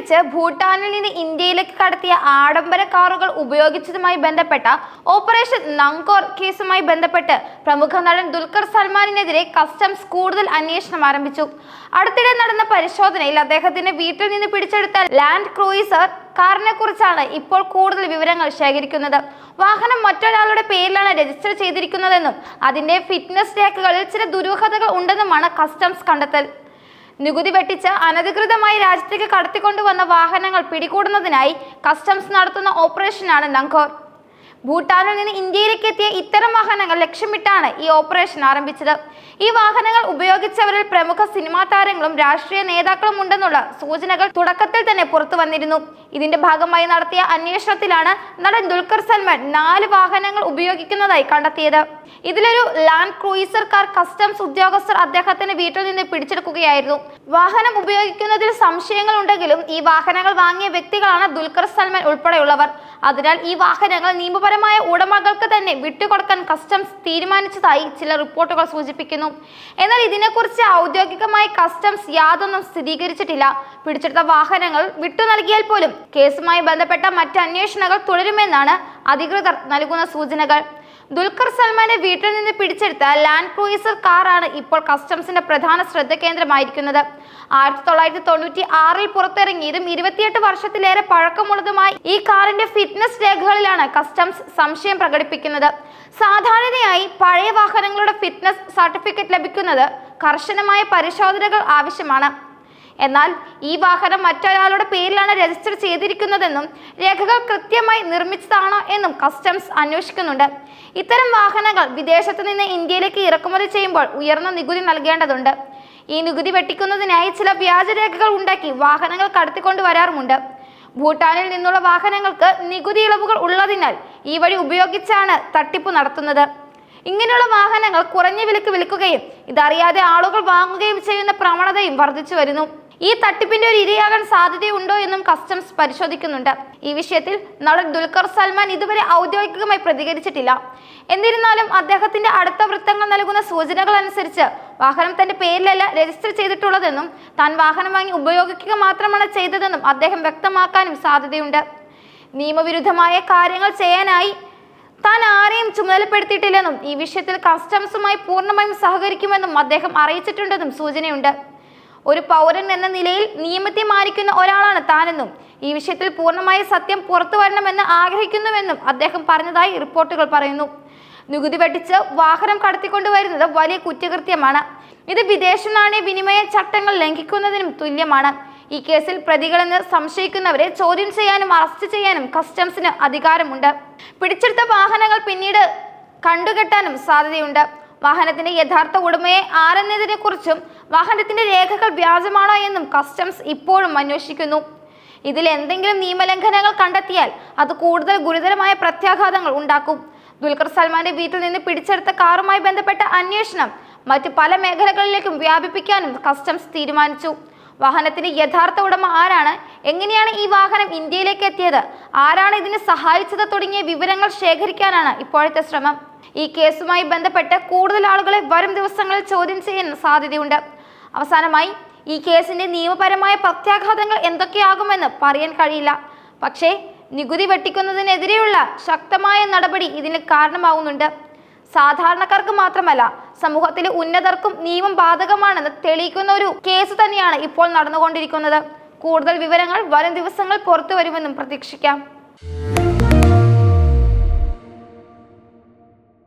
വെട്ടിച്ച് ഭൂട്ടാനിൽ നിന്ന് ഇന്ത്യയിലേക്ക് കടത്തിയ ആഡംബര കാറുകൾ ഉപയോഗിച്ചതുമായി ബന്ധപ്പെട്ട ഓപ്പറേഷൻ നങ്കോർ കേസുമായി ബന്ധപ്പെട്ട് പ്രമുഖ നടൻ ദുൽഖർ സൽമാനിനെതിരെ കസ്റ്റംസ് കൂടുതൽ അന്വേഷണം ആരംഭിച്ചു. അടുത്തിടെ നടന്ന പരിശോധനയിൽ അദ്ദേഹത്തിന്റെ വീട്ടിൽ നിന്ന് പിടിച്ചെടുത്ത ലാൻഡ് ക്രൂയിസർ കാറിനെ കുറിച്ചാണ് ഇപ്പോൾ കൂടുതൽ വിവരങ്ങൾ ശേഖരിക്കുന്നത്. വാഹനം മറ്റൊരാളുടെ പേരിലാണ് രജിസ്റ്റർ ചെയ്തിരിക്കുന്നതെന്നും അതിന്റെ ഫിറ്റ്നസ് രേഖകളിൽ ചില ദുരൂഹതകൾ ഉണ്ടെന്നുമാണ് കസ്റ്റംസ് കണ്ടെത്തൽ. നികുതി വെട്ടിച്ച് അനധികൃതമായി രാജ്യത്തേക്ക് കടത്തിക്കൊണ്ടുവന്ന വാഹനങ്ങൾ പിടികൂടുന്നതിനായി കസ്റ്റംസ് നടത്തുന്ന ഓപ്പറേഷനാണ് നങ്കോർ ഭൂട്ടാനിൽ നിന്ന് ഇന്ത്യയിലേക്ക് എത്തിയ ഇത്തരം വാഹനങ്ങൾ ലക്ഷ്യമിട്ടാണ് ഈ ഓപ്പറേഷൻ ആരംഭിച്ചത്. ഈ വാഹനങ്ങൾ ഉപയോഗിച്ചവരിൽ പ്രമുഖ സിനിമാ താരങ്ങളും രാഷ്ട്രീയ നേതാക്കളും ഉണ്ടെന്നുള്ള സൂചനകൾ തുടക്കത്തിൽ തന്നെ പുറത്തു വന്നിരുന്നു. ഇതിന്റെ ഭാഗമായി നടത്തിയ അന്വേഷണത്തിലാണ് നടൻ ദുൽഖർ സൽമാൻ നാല് വാഹനങ്ങൾ ഉപയോഗിക്കുന്നതായി കണ്ടെത്തിയത്. ഇതിലൊരു ലാൻഡ് ക്രൂയിസർ കാർ കസ്റ്റംസ് ഉദ്യോഗസ്ഥർ അദ്ദേഹത്തിന്റെ വീട്ടിൽ നിന്ന് പിടിച്ചെടുക്കുകയായിരുന്നു. വാഹനം ഉപയോഗിക്കുന്നതിൽ സംശയങ്ങൾ ഉണ്ടെങ്കിലും ഈ വാഹനങ്ങൾ വാങ്ങിയ വ്യക്തികളാണ് ദുൽഖർ സൽമാൻ ഉൾപ്പെടെയുള്ളവർ. അതിനാൽ ഈ വാഹനങ്ങൾ നിയമപരമായ ഉടമകൾക്ക് തന്നെ വിട്ടുകൊടുക്കാൻ കസ്റ്റംസ് തീരുമാനിച്ചതായി ചില റിപ്പോർട്ടുകൾ സൂചിപ്പിക്കുന്നു. എന്നാൽ ഇതിനെക്കുറിച്ച് ഔദ്യോഗികമായി കസ്റ്റംസ് യാതൊന്നും സ്ഥിരീകരിച്ചിട്ടില്ല. പിടിച്ചെടുത്ത വാഹനങ്ങൾ വിട്ടു നൽകിയാൽ പോലും കേസുമായി ബന്ധപ്പെട്ട മറ്റ് അന്വേഷണങ്ങൾ തുടരുമെന്നാണ് അധികൃതർ നൽകുന്ന സൂചനകൾ. ദുൽഖർ സൽമാനെ വീട്ടിൽ നിന്ന് പിടിച്ചെടുത്ത ലാൻഡ് ക്രൂയിസർ കാറാണ് ഇപ്പോൾ കസ്റ്റംസിന്റെ പ്രധാന ശ്രദ്ധ കേന്ദ്രമായിരിക്കുന്നത്. ആയിരത്തി തൊള്ളായിരത്തി തൊണ്ണൂറ്റി ആറിൽ പുറത്തിറങ്ങിയതും ഇരുപത്തിയെട്ട് വർഷത്തിലേറെ പഴക്കമുള്ളതുമായി ഈ കാറിന്റെ ഫിറ്റ്നസ് രേഖകളിലാണ് കസ്റ്റംസ് സംശയം പ്രകടിപ്പിക്കുന്നത്. സാധാരണയായി പഴയ വാഹനങ്ങളുടെ ഫിറ്റ്നസ് സർട്ടിഫിക്കറ്റ് ലഭിക്കുന്നത് കർശനമായ പരിശോധനകൾ ആവശ്യമാണ്. എന്നാൽ ഈ വാഹനം മറ്റൊരാളുടെ പേരിലാണ് രജിസ്റ്റർ ചെയ്തിരിക്കുന്നതെന്നും രേഖകൾ കൃത്യമായി നിർമ്മിച്ചതാണോ എന്നും കസ്റ്റംസ് അന്വേഷിക്കുന്നുണ്ട്. ഇത്തരം വാഹനങ്ങൾ വിദേശത്ത് നിന്ന് ഇന്ത്യയിലേക്ക് ഇറക്കുമതി ചെയ്യുമ്പോൾ ഉയർന്ന നികുതി നൽകേണ്ടതുണ്ട്. ഈ നികുതി വെട്ടിക്കുന്നതിനായി ചില വ്യാജരേഖകൾ ഉണ്ടാക്കി വാഹനങ്ങൾ കടത്തിക്കൊണ്ടു വരാറുമുണ്ട്. ഭൂട്ടാനിൽ നിന്നുള്ള വാഹനങ്ങൾക്ക് നികുതി ഇളവുകൾ ഉള്ളതിനാൽ ഈ വഴി ഉപയോഗിച്ചാണ് തട്ടിപ്പ് നടത്തുന്നത്. ഇങ്ങനെയുള്ള വാഹനങ്ങൾ കുറഞ്ഞ വിലക്ക് വിൽക്കുകയും ഇതറിയാതെ ആളുകൾ വാങ്ങുകയും ചെയ്യുന്ന പ്രവണതയും വർദ്ധിച്ചു വരുന്നു. ഈ തട്ടിപ്പിന്റെ ഒരു ഇരയാകാൻ സാധ്യതയുണ്ടോ എന്നും കസ്റ്റംസ് പരിശോധിക്കുന്നുണ്ട്. ഈ വിഷയത്തിൽ നടൻ ദുൽഖർ സൽമാൻ ഇതുവരെ ഔദ്യോഗികമായി പ്രതികരിച്ചിട്ടില്ല. എന്നിരുന്നാലും അദ്ദേഹത്തിന്റെ അടുത്ത വൃത്തങ്ങൾ നൽകുന്ന സൂചനകൾ അനുസരിച്ച് വാഹനം തന്റെ പേരിലല്ല രജിസ്റ്റർ ചെയ്തിട്ടുള്ളതെന്നും താൻ വാഹനം വാങ്ങി ഉപയോഗിക്കുക മാത്രമാണ് ചെയ്തതെന്നും അദ്ദേഹം വ്യക്തമാക്കാനും സാധ്യതയുണ്ട്. നിയമവിരുദ്ധമായ കാര്യങ്ങൾ ചെയ്യാനായി താൻ ആരെയും ചുമതലപ്പെടുത്തിയിട്ടില്ലെന്നും ഈ വിഷയത്തിൽ കസ്റ്റംസുമായി പൂർണമായും സഹകരിക്കുമെന്നും അദ്ദേഹം അറിയിച്ചിട്ടുണ്ടെന്നും സൂചനയുണ്ട്. ഒരു പൗരൻ എന്ന നിലയിൽ നിയമത്തെ മാനിക്കുന്ന ഒരാളാണ് താനെന്നും ഈ വിഷയത്തിൽ പൂർണമായ സത്യം പുറത്തു വരണമെന്ന് ആഗ്രഹിക്കുന്നുവെന്നും അദ്ദേഹം പറഞ്ഞതായി റിപ്പോർട്ടുകൾ പറയുന്നു. നികുതി വെട്ടിച്ച് വാഹനം കടത്തിക്കൊണ്ടുവരുന്നത് വലിയ കുറ്റകൃത്യമാണ്. ഇത് വിദേശ നാണയ വിനിമയ ചട്ടങ്ങൾ ലംഘിക്കുന്നതിനും തുല്യമാണ്. ഈ കേസിൽ പ്രതികളെന്ന് സംശയിക്കുന്നവരെ ചോദ്യം ചെയ്യാനും അറസ്റ്റ് ചെയ്യാനും കസ്റ്റംസിന് അധികാരമുണ്ട്. പിടിച്ചെടുത്ത വാഹനങ്ങൾ പിന്നീട് കണ്ടുകെട്ടാനും സാധ്യതയുണ്ട്. വാഹനത്തിന്റെ യഥാർത്ഥ ഉടമയെ ആരെന്നതിനെ കുറിച്ചും വാഹനത്തിന്റെ രേഖകൾ വ്യാജമാണോ എന്നും കസ്റ്റംസ് ഇപ്പോഴും അന്വേഷിക്കുന്നു. ഇതിൽ എന്തെങ്കിലും നിയമലംഘനങ്ങൾ കണ്ടെത്തിയാൽ അത് കൂടുതൽ ഗുരുതരമായ പ്രത്യാഘാതങ്ങൾ ഉണ്ടാക്കും. ദുൽഖർ സൽമാന്റെ വീട്ടിൽ നിന്ന് പിടിച്ചെടുത്ത കാറുമായി ബന്ധപ്പെട്ട അന്വേഷണം മറ്റു പല മേഖലകളിലേക്കും വ്യാപിപ്പിക്കാനും കസ്റ്റംസ് തീരുമാനിച്ചു. വാഹനത്തിന്റെ യഥാർത്ഥ ഉടമ ആരാണ്? എങ്ങനെയാണ് ഈ വാഹനം ഇന്ത്യയിലേക്ക് എത്തിയത്? ആരാണ് ഇതിനെ സഹായിച്ചത് തുടങ്ങിയ വിവരങ്ങൾ ശേഖരിക്കാനാണ് ഇപ്പോഴത്തെ ശ്രമം. ഈ കേസുമായി ബന്ധപ്പെട്ട് കൂടുതൽ ആളുകളെ വരും ദിവസങ്ങളിൽ ചോദ്യം ചെയ്യാൻ സാധ്യതയുണ്ട്. അവസാനമായി ഈ കേസിന്റെ നിയമപരമായ പ്രത്യാഘാതങ്ങൾ എന്തൊക്കെയാകുമെന്ന് പറയാൻ കഴിയില്ല. പക്ഷേ നികുതി വെട്ടിക്കുന്നതിനെതിരെയുള്ള ശക്തമായ നടപടി ഇതിന് കാരണമാവുന്നുണ്ട്. സാധാരണക്കാർക്ക് മാത്രമല്ല സമൂഹത്തിലെ ഉന്നതർക്കും നിയമം ബാധകമാണെന്ന് തെളിയിക്കുന്ന ഒരു കേസ് തന്നെയാണ് ഇപ്പോൾ നടന്നുകൊണ്ടിരിക്കുന്നത്. കൂടുതൽ വിവരങ്ങൾ വരും ദിവസങ്ങൾ പുറത്തു വരുമെന്നും പ്രതീക്ഷിക്കാം.